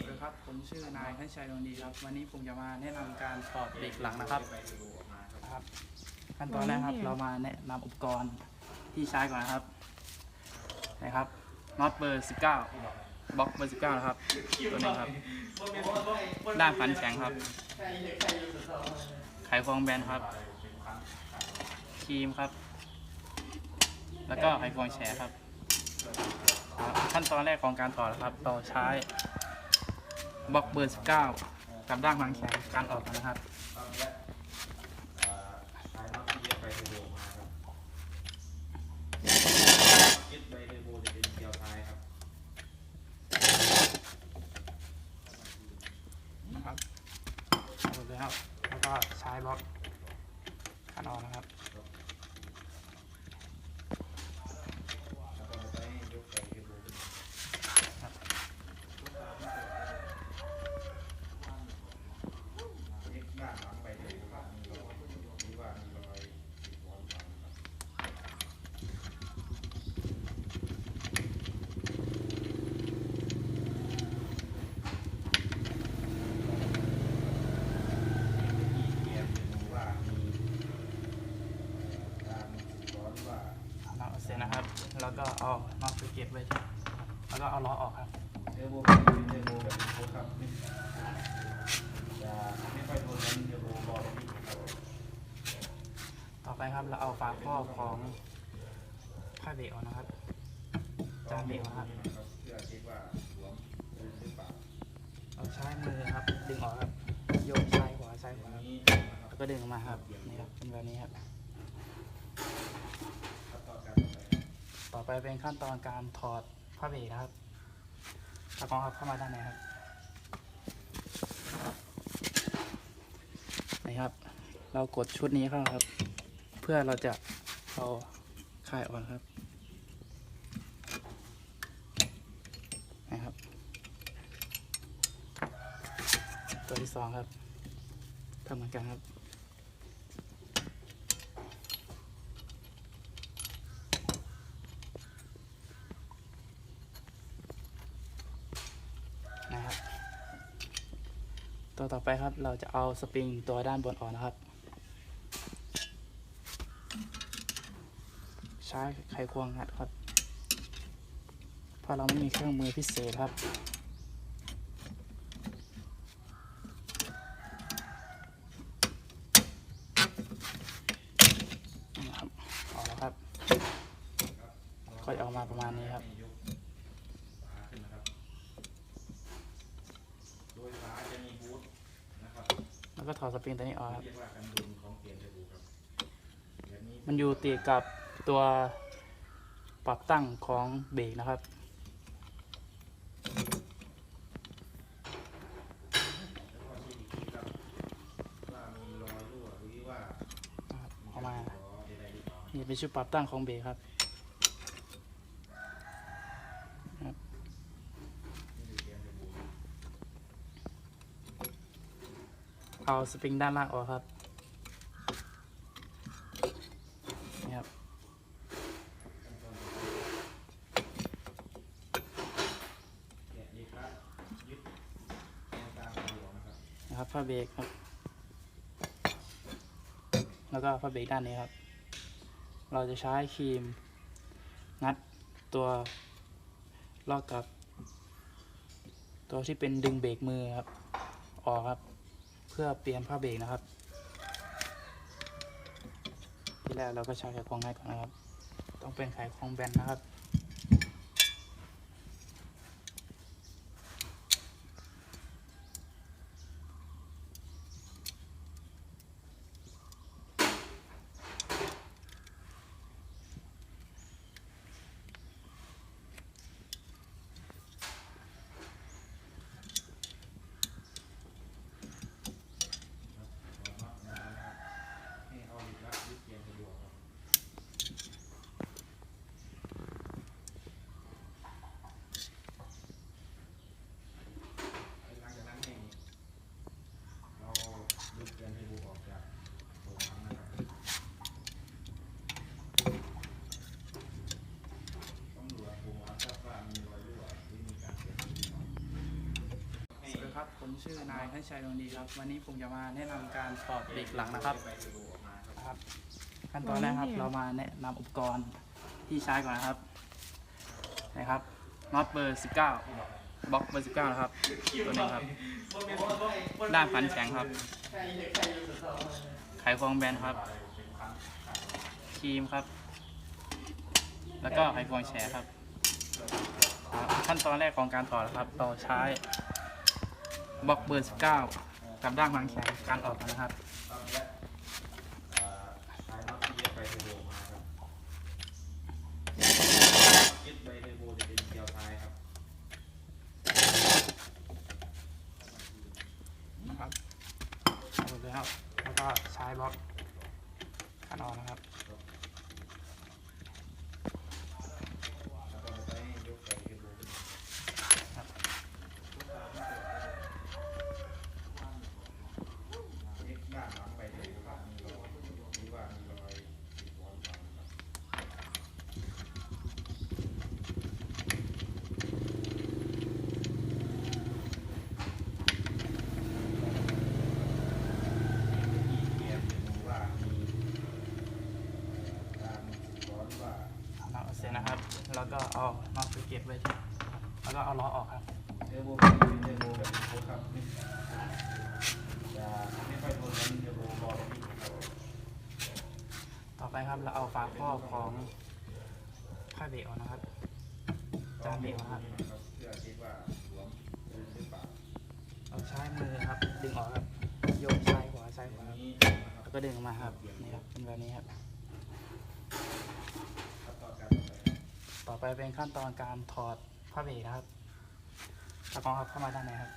สวัสดีครับ ผมชื่อนายทันชัยดวงดีครับ วันนี้ผมจะมาแนะนำการถอดเบรกหลังนะครับครับ ขั้นตอนแรกครับ เรามาแนะนำอุปกรณ์ที่ใช้ก่อนนะครับ นะครับ น็อตเบอร์ 19 บล็อกเบอร์ 19 นะครับ ตัวนี้ครับ ด้ามฟันแข็งครับ ไขควงแบนครับ ครีมครับ แล้วก็ไขควงแฉครับครับขั้นตอนแรกของการถอดนะครับ เราใช้ บล็อกเบอร์ 19กับด้านวางแข็งการออกนะครับ ยึดใบเทอร์โบจะเป็นเกลียวท้ายครับ นะครับหมดแล้วแล้วก็ใช้บล็อกการออกนะครับ แล้วก็ใช้ยกใบเทอร์โบขึ้นเอ็กซ์ด้านหลังใบเทอร์โบครับมีรอยหรือว่ามีรอยติดวอลครับ ที่เกียร์ดูว่ามีการร้อนว่า เราเสร็จนะครับ แล้วก็ เอาน็อตไปเก็บไว้ที่แล้วก็เอาล้อออกครับเทอร์โบเป็นเทอร์โบแบบโคครับไม่จะไม่ค่อยทนนั้นเทอร์โบบอลที่ครับต่อไปครับเราเอาฝาครอบของผ้าเบรกออกนะครับ จานเบรกนะครับเพื่อเช็คว่าหลวมหรือเปล่าเราใช้มือครับ ดึงออกครับโยกซ้ายขวาซ้ายขวาอันนี้นะครับแล้วก็ดึงออกมาครับนี่ครับเป็นแบบนี้ครับ ขั้นตอนการต่อ ไปต่อไปเป็นขั้นตอนการถอดผ้าเบรกนะครับตะกองครับเข้ามาด้านในครับนี่ครับ เรากดชุดนี้เข้าครับ เพื่อเราจะเอาค่ายออกครับนะครับ ตัวที่สองครับทำเหมือนกันครับ ตัวต่อไปครับเราจะเอาสปริงตัวด้านบนออกนะครับ ใช้ไขควงงัดครับ เพราะเราไม่มีเครื่องมือพิเศษครับ นี่ครับออกแล้วครับ ก็จะออกมาประมาณนี้ครับ ยกฝาขึ้นนะครับ โดยฝาจะมีบูทนะครับ แล้วก็ถอดสปริงตัวนี้ออกครับ เรียกว่ากันดุลของเปลี่ยนเทอร์โบครับแบบนี้ มันอยู่ติดกับตัวปรับตั้งของเบรกนะครับแล้วก็เช็คอีกมา นี่เป็นชุดปรับตั้งของเบรกครับเอาสปริงด้านล่างออกครับ นี่ครับ แกะดีครับยึดแกนกลางหัวนะ ครับผ้าเบรกครับ แล้วก็ผ้าเบรกด้านนี้ครับ เราจะใช้ครีม งัดตัวลอกกับ ตัวที่เป็นดึงเบรกมือครับ ออกครับ เพื่อเปลี่ยนผ้าเบรกนะครับ ที่แรกเราก็ใช้ไขควงให้ก่อนนะครับ ต้องเป็นไขควงแบนนะครับ ครับ ผมชื่อนายทัชชัยดวงดีครับ วันนี้ผมจะมาแนะนำการถอดเบรกหลังนะครับครับ ขั้นตอนแรกครับ เรามาแนะนำอุปกรณ์ที่ใช้ก่อนนะครับนะครับน็อตเบอร์ 19บล็อกเบอร์ 19 นะครับ ตัวนี้ครับ ด้ามพันแข็งครับ ไขควงแบนครับ ครีมครับ แล้วก็ไขควงแฉครับครับ ขั้นตอนแรกของการถอดนะครับ เราใช้ บล็อกเบอร์ 19 กับด้านบางแขนการออกนะครับ สายน็อตที่เย็บไปเทอร์โบมาครับยึดไปเทอร์โบจะเป็นเกลียวท้ายครับ นะครับเอาหมดเลยครับ แล้วก็ใช้บล็อกการออกนะครับ แล้วก็ใช้ยกไปเทอร์โบเป็นเย็บด้านหลังไปเทอร์โบครับมีรอยหรือว่ามีรอยติดหัวหรือเปล่านะครับ ที่เกียร์เป็นว่ามีการร้อนว่า เอาเสร็จนะครับ แล้วก็เอาน็อตไปเก็บไว้ที่แล้วก็ เอาล้อออกครับเทอร์โบเป็นเทอร์โบแบบโคครับจะไม่ค่อยทนกันเทอร์โบรอแบบนี้ครับต่อไปครับเราเอาฝาครอบของผ้าเบรกออกนะครับ จานเบรกออกครับเพื่อเช็คว่าหลวมหรือเปล่าเราใช้มือครับ ดึงออกครับโยกซ้ายขวาซ้ายขวาครับแล้วก็ดึงออกมาครับนี่ครับเป็นแบบนี้ครับ ต่อไปครับต่อไปเป็นขั้นตอนการถอดผ้าเบรกครับ ตากองครับเข้ามาด้านในครับ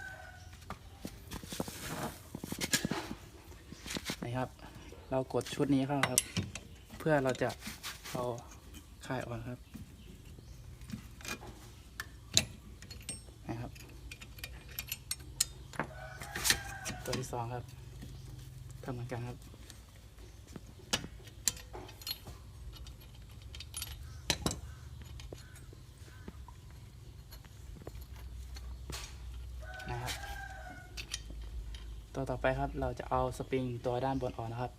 นี่ครับ เรากดชุดนี้เข้าครับ เพื่อเราจะเอาค่ายออกครับนะครับ ตัวที่สองครับทำเหมือนกันครับ ตัวต่อไปครับเราจะเอาสปริงตัวด้านบนออกนะครับ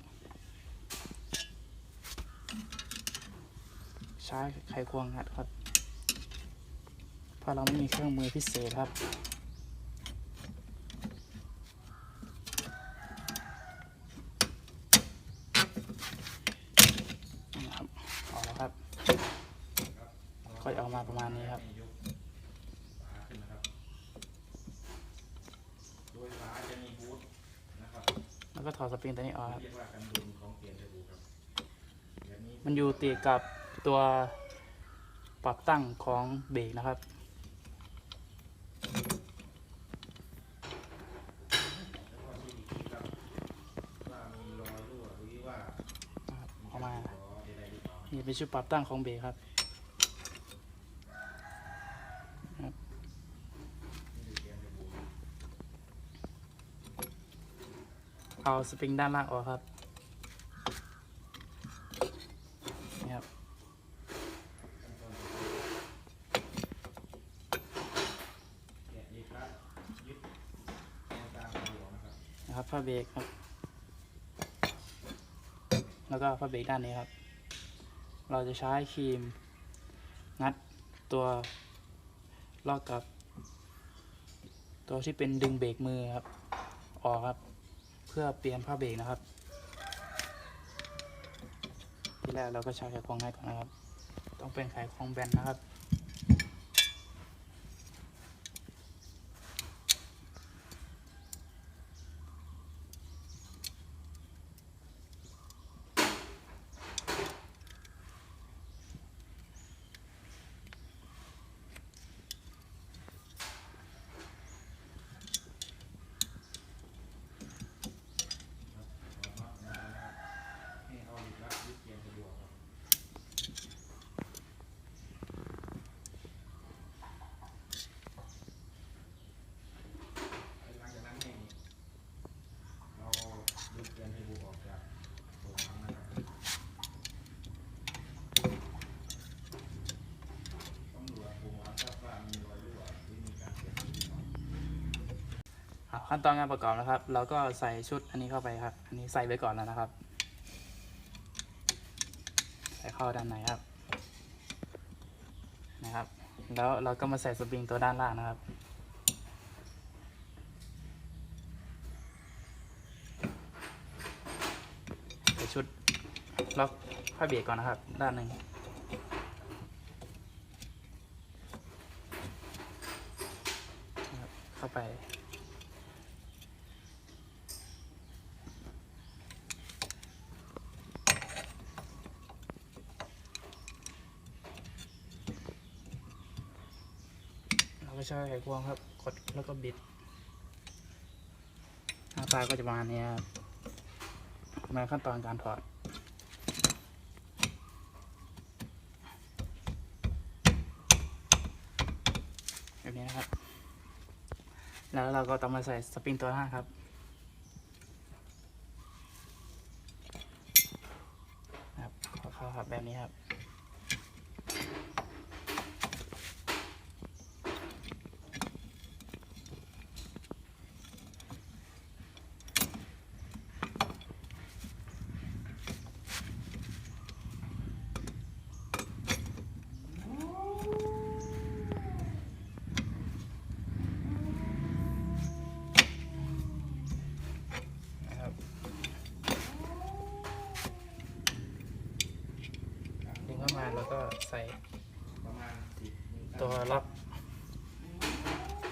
ใช้ไขควงงัดครับเพราะเราไม่มีเครื่องมือพิเศษครับ นี่ครับออกแล้วครับ ค่อยออกมาประมาณนี้ครับ ให้ยกฝาขึ้นนะครับ โดยฝาจะมีบูทนะครับ แล้วก็ถอดส ปิงตัวนี้ออกครับ เรียกว่ากันดุลของเกียร์เทอร์โบครับแบบนี้มันอยู่ติดกับตัวปรับตั้งของเบรกนะครับ แล้วก็ที่อีกทีครับว่ามีรอยรั่วหรือว่าเอามารอยอะไรหรือเปล่านี่เป็นชุดปรับตั้งของเบรกครับ นี่คือเกียร์เทอร์โบ เอาสปริงด้านล่างออกครับนี่ครับ นะครับผ้าเบรกครับ แล้วก็ผ้าเบรกด้านนี้ครับ เราจะใช้ครีม งัดตัวลอกกับ ตัวที่เป็นดึงเบรกมือครับ ออกครับ พื่อเปลี่ยนผ้าเบรกนะครับ ที่แรกเราก็ใช้ไขควงให้ก่อนนะครับ ต้องเป็นไขควงแบนนะครับ ขั้นตอนการประกอบนะครับ เราก็ใส่ชุดอันนี้เข้าไปครับ อันนี้ใส่ไว้ก่อนแล้วนะครับ ใส่เข้าด้านในครับ นะครับ แล้วเราก็มาใส่สปริงตัวด้านล่างนะครับ ใส่ชุดล็อกผ้าเบรกก่อนนะครับ ด้านหนึ่งนะครับเข้าไป ใช้ไขควงครับ กดแล้วก็บิดหน้าตาก็จะประมาณนี้ครับมาขั้นตอนการถอดแบบนี้นะครับ แล้วเราก็ต้องมาใส่สปริงตัวห้าครับขอเข้าครับแบบนี้ครับ นะครับดึงเข้ามา แล้วก็ใส่ประมาณสิบตัวล็อก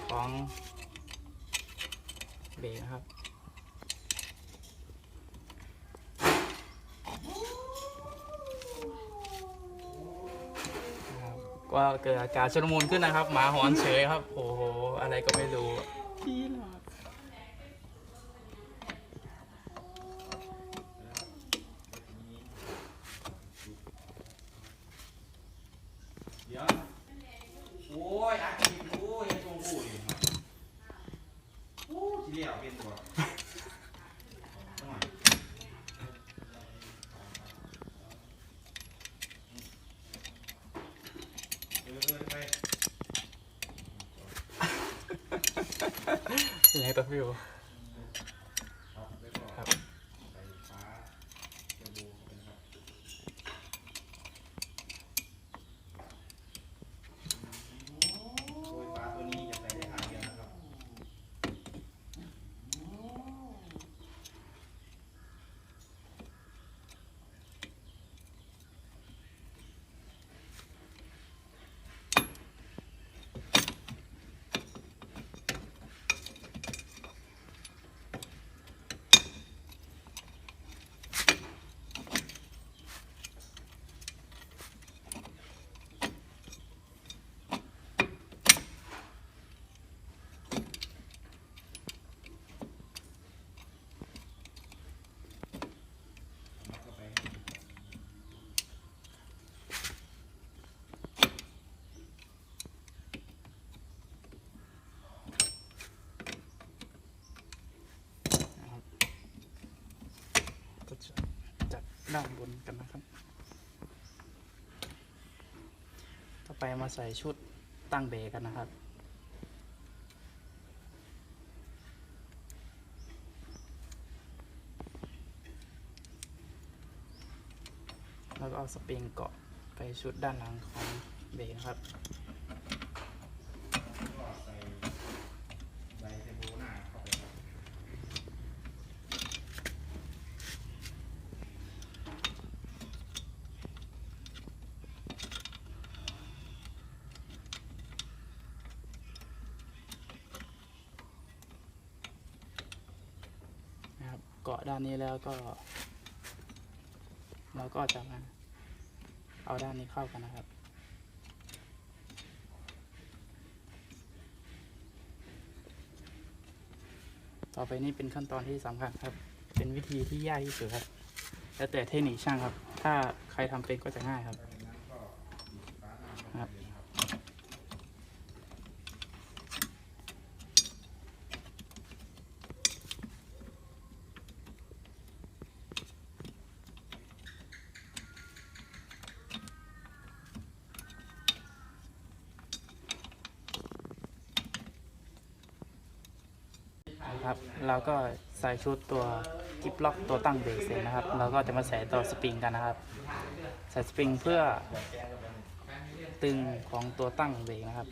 ของเบรกนะครับนะครับก็เกิดอาการชุลมุนขึ้นนะครับ หมาหอนเฉยครับ โอ้โห อะไรก็ไม่รู้พี่หลอด เดี๋ยวโอ้ยอาชีพโอ้ยยังทรงกูอยู่โอ้ทีเดียวเป็นตัวต้องมาเออเออไป ยังไงตัวฟิว เอาไปก่อน ครับ ใส่ฟ้าเทอร์โบเข้าไปนะครับโอ้ยฟ้าตัวนี้จะใส่ได้หางเดียวนะครับ มัดเข้าไป นะครับก็จะจั ด้านบนกันนะครับ ต่อไปมาใส่ชุดตั้งเบรกกันนะครับแล้วก็เอาสปริงเกาะไปชุดด้านหลังของเบรกนะครับ ก็ใส่ใบเทอร์โบหน้าเข้าไปครับ นะครับ เกาะ ด้านนี้แล้วก็ เราก็จะมาเอาด้านนี้เข้ากันนะครับ ต่อไปนี้เป็นขั้นตอนที่สำคัญครับ เป็นวิธีที่ยากที่สุดครับ แล้วแต่เทคนิคช่างครับ ถ้าใครทำเป็นก็จะง่ายครับบฟ้าหน้าเข้า ครับ ไปเลยนะครับ ช นะครับเราก็ใส่ชุดตัวกิฟล็อกตัวตั้งเบรกเสร็จนะครับ เราก็จะมาใส่ตัวสปริงกันนะครับ ใส่สปริงเพื่อตึงของตัวตั้งเบรกนะครับ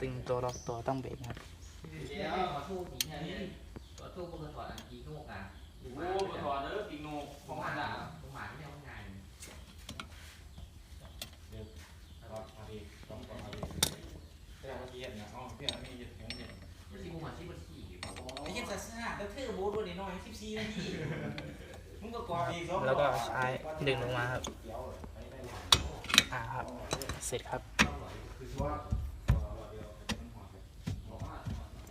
ตึงตัวล็อกตัวตั้งเบรกครับเดี๋ยวขอโทษทีแค่นี้ขอโทษกูเคยถอดอันกี้ก็หกอ่อ้โหถอดเด้อปิงโนขอของหมัมานด่าอะของหมาที่ไม่เอางานถอดมาดิต้องถอดมาดิแต่เมื่อกี้เห็นนะอ๋อเพื่อนไม่เห็นเห็นเห็น ไม่ใช่กูหมาที่มันขี่าสนาแล้วเธอโบ๊ทวันนี้น้อยสิบสี่นาทีมึงก็กอดอีกแล้วก็ใช้ดึงลงมาครับอ่าครับ เสร็จครับ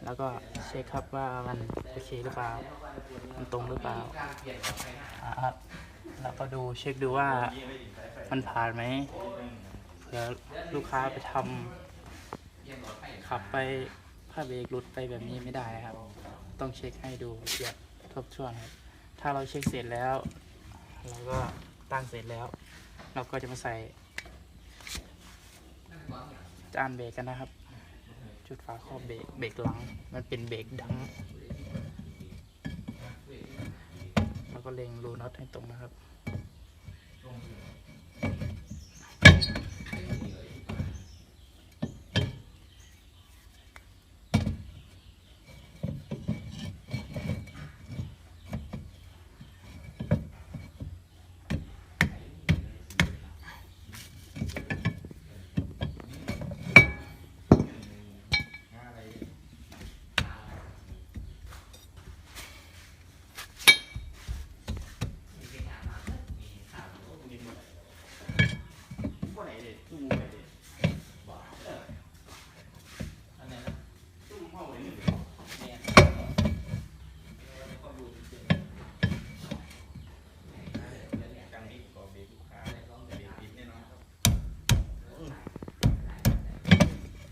แล้วก็เช็คครับว่ามันโอเคหรือเปล่า มันตรงหรือเปล่าอ่าครับ แล้วก็ดูเช็คดูว่ามันผ่านไหมเผื่อลูกค้าไปทำเปลี่ยนหลอดไฟขับไปผ้าเบรกหลุดไปแบบนี้ไม่ได้ครับ ต้องเช็คให้ดูละเอียดทบทวนครับ ถ้าเราเช็คเสร็จแล้วเราก็ตั้งเสร็จแล้ว เราก็จะมาใส่จานเบรกกันนะครับ จุดฝาครอบเบรกเบรกหลัง มันเป็นเบรกดังแล้วก็เล็งรูน็อตให้ตรงนะครับ คนไหนเด็ดตู้ไหนเด็ดบ้าเออ อันไหนนะ ตู้ห้องไหนนี่ เนี่ยก็ดูเฉย กลางนี้กอเบรกลูกค้าเบรกปิดแน่นอนครับ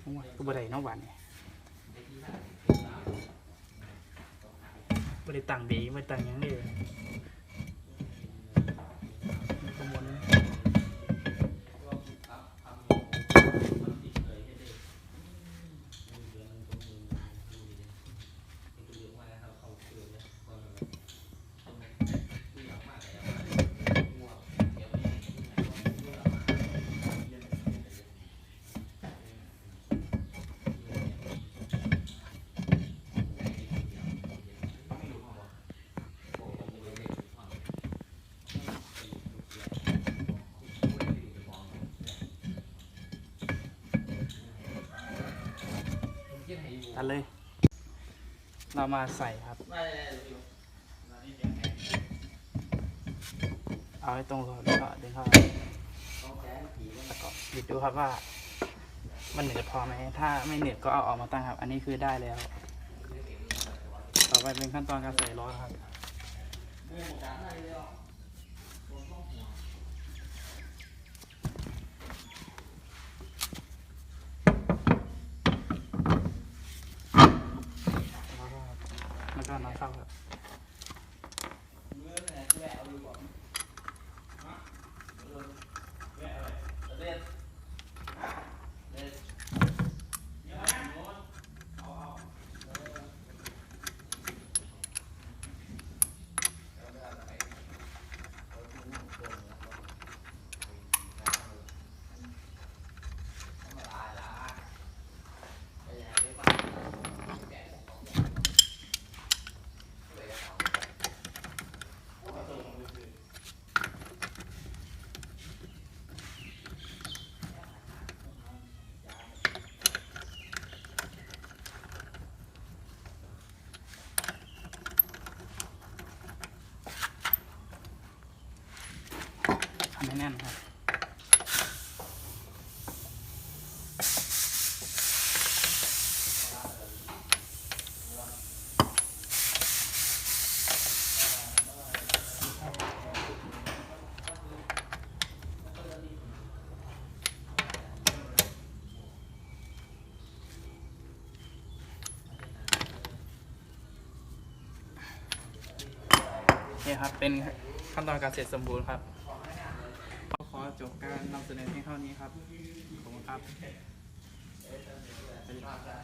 โอ้ยก็ บ่ได้เนอกวันเนี่ยบ่ได้ตั้งเบรกบ่ได้ตั้งหยังเลย ตัดเลย เรามาใส่ครับ เอาให้ตรงก่อนแล้วก็ดึงเข้าแล้วก็หยิบดูครับว่า มันเหนืดพอไหม ถ้าไม่เหนืดก็เอาออกมาตั้งครับ อันนี้คือได้แล้ว ต่อไปเป็นขั้นตอนการใส่ล้อครับ แล้วก็น้ำเข้าครับ ทำให้แน่นครับนี่ครับ เป็นขั้นตอนการเสร็จสมบูรณ์ครับ บการนำเสนอเพียงเท่านี้ครับ ขอบคุณครับ